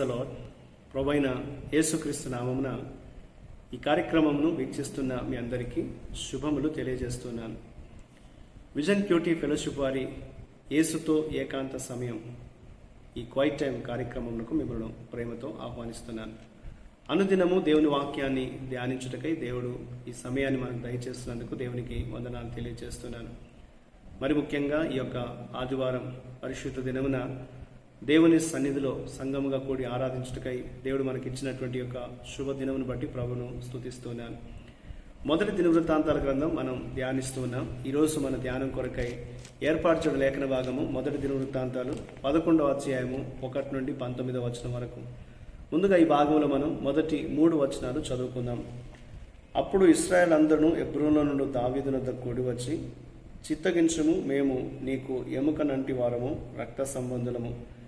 Praise ప్రభైన యేసుక్రీస్తు నామమున ఈ కార్యక్రమంను వీక్షిస్తున్న మీ అందరికీ శుభములు తెలియజేస్తున్నాను. విజన్ క్యూటీ ఫెలోషిప్ వారి యేసుతో ఏకాంత సమయం ఈ క్వైట్ టైం కార్యక్రమంకు మిమ్మల్ని ప్రేమతో ఆహ్వానిస్తున్నాను. అనుదినము దేవుని వాక్యాన్ని ధ్యానించుటకై దేవుడు ఈ సమయాన్ని మనకు దయచేస్తున్నందుకు దేవునికి వందనాలు తెలియజేస్తున్నాను. మరి ముఖ్యంగా ఈ యొక్క ఆదివారం పరిశుద్ధ దినమున దేవుని సన్నిధిలో సంగముగా కూడి ఆరాధించుటకై దేవుడు మనకి ఇచ్చినటువంటి యొక్క శుభదినమును బట్టి ప్రభును స్థుతిస్తున్నాను మొదటి దినవృత్తాంతాల గ్రంథం మనం ధ్యానిస్తున్నాం ఈరోజు మన ధ్యానం కొరకై ఏర్పాటు లేఖన భాగము మొదటి దినవృత్తాంతాలు పదకొండవ అధ్యాయము ఒకటి నుండి పంతొమ్మిదవ వచనం వరకు. ముందుగా ఈ భాగంలో మనం మొదటి మూడు వచనాలు చదువుకుందాం. అప్పుడు ఇస్రాయల్ అందరూ ఎబ్రోలో నుండి దావీదునద్ద కూడి వచ్చి చిత్తగించుము మేము నీకు ఎముకనంటి వారము రక్త సంబంధులము.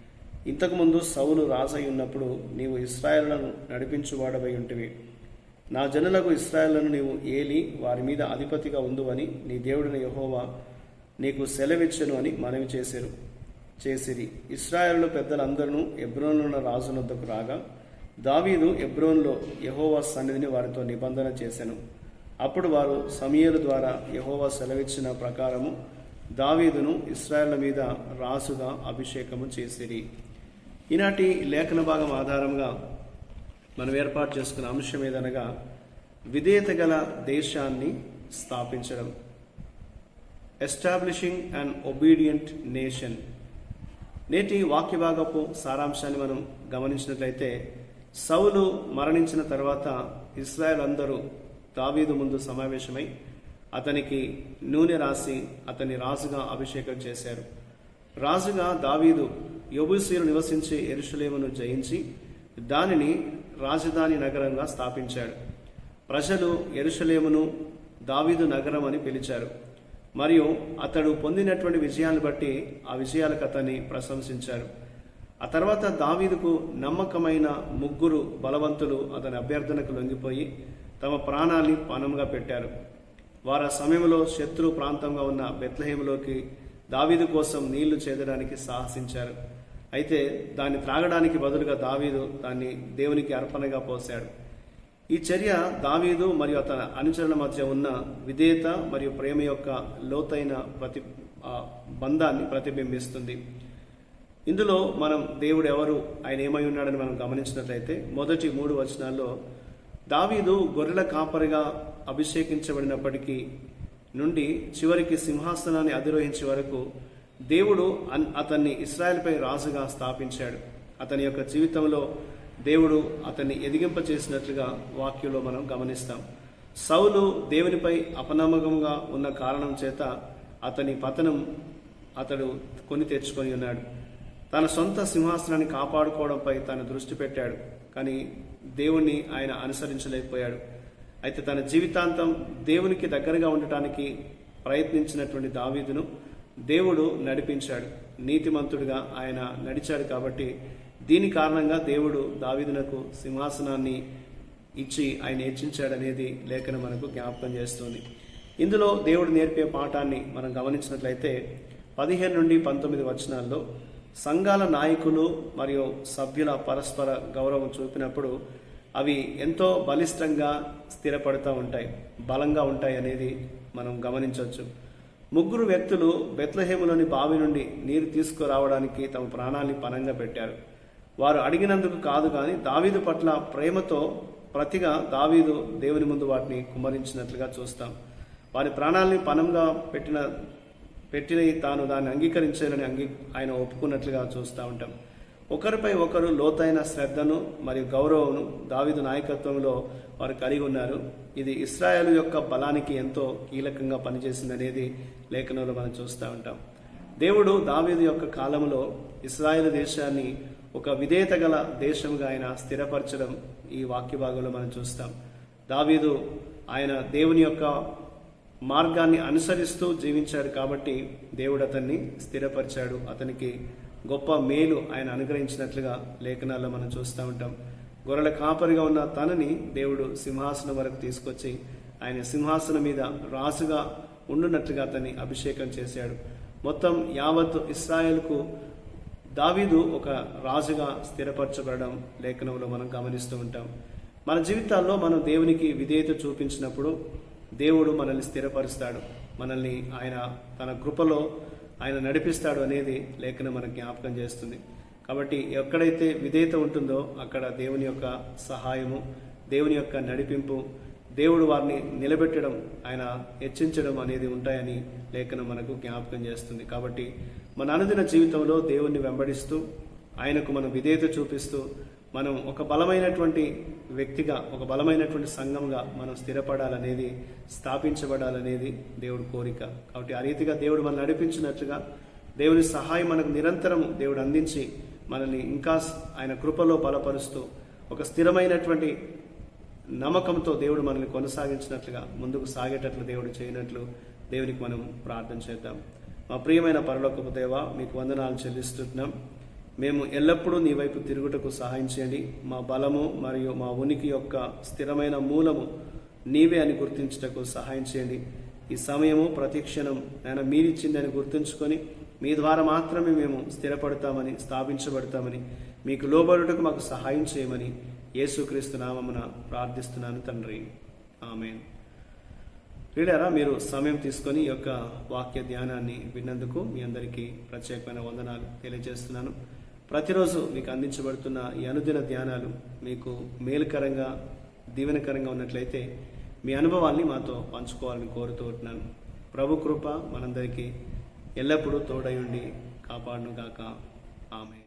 ఇంతకుముందు సౌలు రాజై ఉన్నప్పుడు నీవు ఇస్రాయలను నడిపించువాడవై ఉంటివి. నా జనులకు ఇస్రాయలను నీవు ఏలి వారి మీద అధిపతిగా ఉందువని నీ దేవుడిని యహోవా నీకు సెలవిచ్చను అని మనవి చేశారు చేసిరి. ఇస్రాయలు పెద్దలందరూ ఎబ్రోనున్న రాజునొద్దకు రాగా దావీదు ఎబ్రోన్లో యహోవా సన్నిధిని వారితో నిబంధన చేశాను అప్పుడు వారు సమీయుల ద్వారా యహోవా సెలవిచ్చిన ప్రకారము దావీదును ఇస్రాయల్ మీద రాసుగా అభిషేకము చేసిరి. ఈనాటి లేఖన భాగం ఆధారంగా మనం ఏర్పాటు చేసుకున్న అంశం ఏదనగా విధేయత గల దేశాన్ని స్థాపించడం. ఎస్టాబ్లిషింగ్ అండ్ ఒబీడియంట్ నేషన్ నేటి వాక్య భాగపు సారాంశాన్ని మనం గమనించినట్లయితే సౌలు మరణించిన తర్వాత ఇస్రాయల్ అందరూ దావీదు ముందు సమావేశమై అతనికి నూనె రాసి అతన్ని రాజుగా అభిషేకం చేశారు. రాజుగా దావీదు యబుసీలు నివసించే ఎరుషలేమును జయించి దానిని రాజధాని నగరంగా స్థాపించాడు. ప్రజలు ఎరుషలేమును దావీదు నగరం అని పిలిచారు. మరియు అతడు పొందినటువంటి విజయాన్ని బట్టి ఆ విజయాలకు అతన్ని ప్రశంసించారు. ఆ తర్వాత దావీదుకు నమ్మకమైన ముగ్గురు బలవంతులు అతని అభ్యర్థనకు లొంగిపోయి తమ ప్రాణాన్ని పణంగా పెట్టారు. వారు ఆ సమయంలో శత్రు ప్రాంతంగా ఉన్న బెత్లహేములోకి దావీదు కోసం నీళ్ళు చేదడానికి సాహసించారు. అయితే దాన్ని త్రాగడానికి బదులుగా దావీదు దాన్ని దేవునికి అర్పణగా పోశాడు. ఈ చర్య దావీదు మరియు అతని అనుచరుల మధ్య ఉన్న విధేయత మరియు ప్రేమ యొక్క లోతైన ప్రతి బంధాన్ని ప్రతిబింబిస్తుంది. ఇందులో మనం దేవుడు ఎవరు ఆయన ఏమై ఉన్నాడని మనం గమనించినట్లయితే మొదటి మూడు వచనాల్లో దావీదు గొర్రెల కాపరిగా అభిషేకించబడినప్పటికీ నుండి చివరికి సింహాసనాన్ని అధిరోహించే వరకు దేవుడు అన్- అతన్ని ఇస్రాయల్పై రాజుగా స్థాపించాడు. అతని యొక్క జీవితంలో దేవుడు అతన్ని ఎదిగింప చేసినట్లుగా వాక్యంలో మనం గమనిస్తాం. సౌలు దేవునిపై అపనమ్మకంగా ఉన్న కారణం చేత అతని పతనం అతడు కొని తెచ్చుకొని ఉన్నాడు. తన సొంత సింహాసనాన్ని కాపాడుకోవడంపై తను దృష్టి పెట్టాడు. కానీ దేవుణ్ణి ఆయన అనుసరించలేకపోయాడు. అయితే తన జీవితాంతం దేవునికి దగ్గరగా ఉండటానికి ప్రయత్నించినటువంటి దావీదును దేవుడు నడిపించాడు. నీతిమంతుడిగా ఆయన నడిచాడు కాబట్టి దీని కారణంగా దేవుడు దావీదునకు సింహాసనాన్ని ఇచ్చి ఆయన హెచ్చించాడనేది లేఖన మనకు జ్ఞాపకం చేస్తుంది. ఇందులో దేవుడు నేర్పే పాఠాన్ని మనం గమనించినట్లయితే పదిహేను నుండి పంతొమ్మిది వచనాల్లో సంఘాల నాయకులు మరియు సభ్యుల పరస్పర గౌరవం చూపినప్పుడు అవి ఎంతో బలిష్టంగా స్థిరపడుతూ ఉంటాయి బలంగా ఉంటాయి అనేది మనం గమనించవచ్చు. ముగ్గురు వ్యక్తులు బెత్లహేములోని బావి నుండి నీరు తీసుకురావడానికి తమ ప్రాణాన్ని పనంగా పెట్టారు. వారు అడిగినందుకు కాదు కానీ దావీదు పట్ల ప్రేమతో ప్రతిగా దావీదు దేవుని ముందు వాటిని కుమ్మరించినట్లుగా చూస్తాం. వారి ప్రాణాలని పనంగా పెట్టిన పెట్టిన తాను దాన్ని అంగీకరించాలని అంగీ ఆయన ఒప్పుకున్నట్లుగా చూస్తూ ఉంటాం. ఒకరిపై ఒకరు లోతైన శ్రద్ధను మరియు గౌరవమును దావీదు నాయకత్వంలో వారు కలిగి ఉన్నారు. ఇది ఇస్రాయల్ యొక్క బలానికి ఎంతో కీలకంగా పనిచేసిందనేది లేఖనంలో మనం చూస్తూ ఉంటాం. దేవుడు దావీదు యొక్క కాలంలో ఇస్రాయల్ దేశాన్ని ఒక విధేయత గల దేశంగా ఆయన స్థిరపరచడం ఈ వాక్య భాగంలో మనం చూస్తాం. దావీదు ఆయన దేవుని యొక్క మార్గాన్ని అనుసరిస్తూ జీవించాడు కాబట్టి దేవుడు అతన్ని స్థిరపరిచాడు. అతనికి గొప్ప మేలు ఆయన అనుగ్రహించినట్లుగా లేఖనాల్లో మనం చూస్తూ ఉంటాం. గొర్రెల కాపరిగా ఉన్న తనని దేవుడు సింహాసనం వరకు తీసుకొచ్చి ఆయన సింహాసనం మీద రాసుగా ఉండునట్లుగా అతన్ని అభిషేకం చేశాడు. మొత్తం యావత్ ఇస్రాయల్కు దావీదు ఒక రాజుగా స్థిరపరచబడడం లేఖనంలో మనం గమనిస్తూ ఉంటాం. మన జీవితాల్లో మనం దేవునికి విధేయత చూపించినప్పుడు దేవుడు మనల్ని స్థిరపరుస్తాడు. మనల్ని ఆయన తన కృపలో ఆయన నడిపిస్తాడు అనేది లేఖనం మనకు జ్ఞాపకం చేస్తుంది. కాబట్టి ఎక్కడైతే విధేయత ఉంటుందో అక్కడ దేవుని యొక్క సహాయము దేవుని యొక్క నడిపింపు దేవుడు వారిని నిలబెట్టడం ఆయన హెచ్చించడం అనేది ఉంటాయని లేఖనం మనకు జ్ఞాపకం చేస్తుంది. కాబట్టి మన అనుదిన జీవితంలో దేవుణ్ణి వెంబడిస్తూ ఆయనకు మనం విధేయత చూపిస్తూ మనం ఒక బలమైనటువంటి వ్యక్తిగా ఒక బలమైనటువంటి సంఘంగా మనం స్థిరపడాలనేది స్థాపించబడాలనేది దేవుడు కోరిక. కాబట్టి ఆ రీతిగా దేవుడు మనం నడిపించినట్లుగా దేవుని సహాయం మనకు నిరంతరం దేవుడు అందించి మనల్ని ఇంకా ఆయన కృపలో బలపరుస్తూ ఒక స్థిరమైనటువంటి నమ్మకంతో దేవుడు మనల్ని కొనసాగించినట్లుగా ముందుకు సాగేటట్లు దేవుడు చేయనట్లు దేవునికి మనం ప్రార్థన చేద్దాం. మా ప్రియమైన పరలోకపు దేవ మీకు వందనాలు చెల్లిస్తున్నాం. మేము ఎల్లప్పుడూ నీ వైపు తిరుగుటకు సహాయం చేయండి. మా బలము మరియు మా ఉనికి యొక్క స్థిరమైన మూలము నీవే అని గుర్తించుటకు సహాయం చేయండి. ఈ సమయము ప్రతిక్షణం నేను మీరిచ్చిందని గుర్తుంచుకొని మీ ద్వారా మాత్రమే మేము స్థిరపడతామని స్థాపించబడతామని మీకు లోబడుటకు మాకు సహాయం చేయమని యేసుక్రీస్తు నామమున ప్రార్థిస్తున్నాను తండ్రి. ఆమె వీడారా మీరు సమయం తీసుకొని ఈ యొక్క వాక్య ధ్యానాన్ని విన్నందుకు మీ అందరికీ ప్రత్యేకమైన వందనాలు తెలియజేస్తున్నాను. ప్రతిరోజు మీకు అందించబడుతున్న ఈ అనుదిన ధ్యానాలు మీకు మేలుకరంగా దీవెనకరంగా ఉన్నట్లయితే మీ అనుభవాల్ని మాతో పంచుకోవాలని కోరుతూ ఉంటున్నాను. ప్రభు కృప మనందరికీ ఎల్లప్పుడూ తోడై ఉండి కాపాడును గాక ఆమె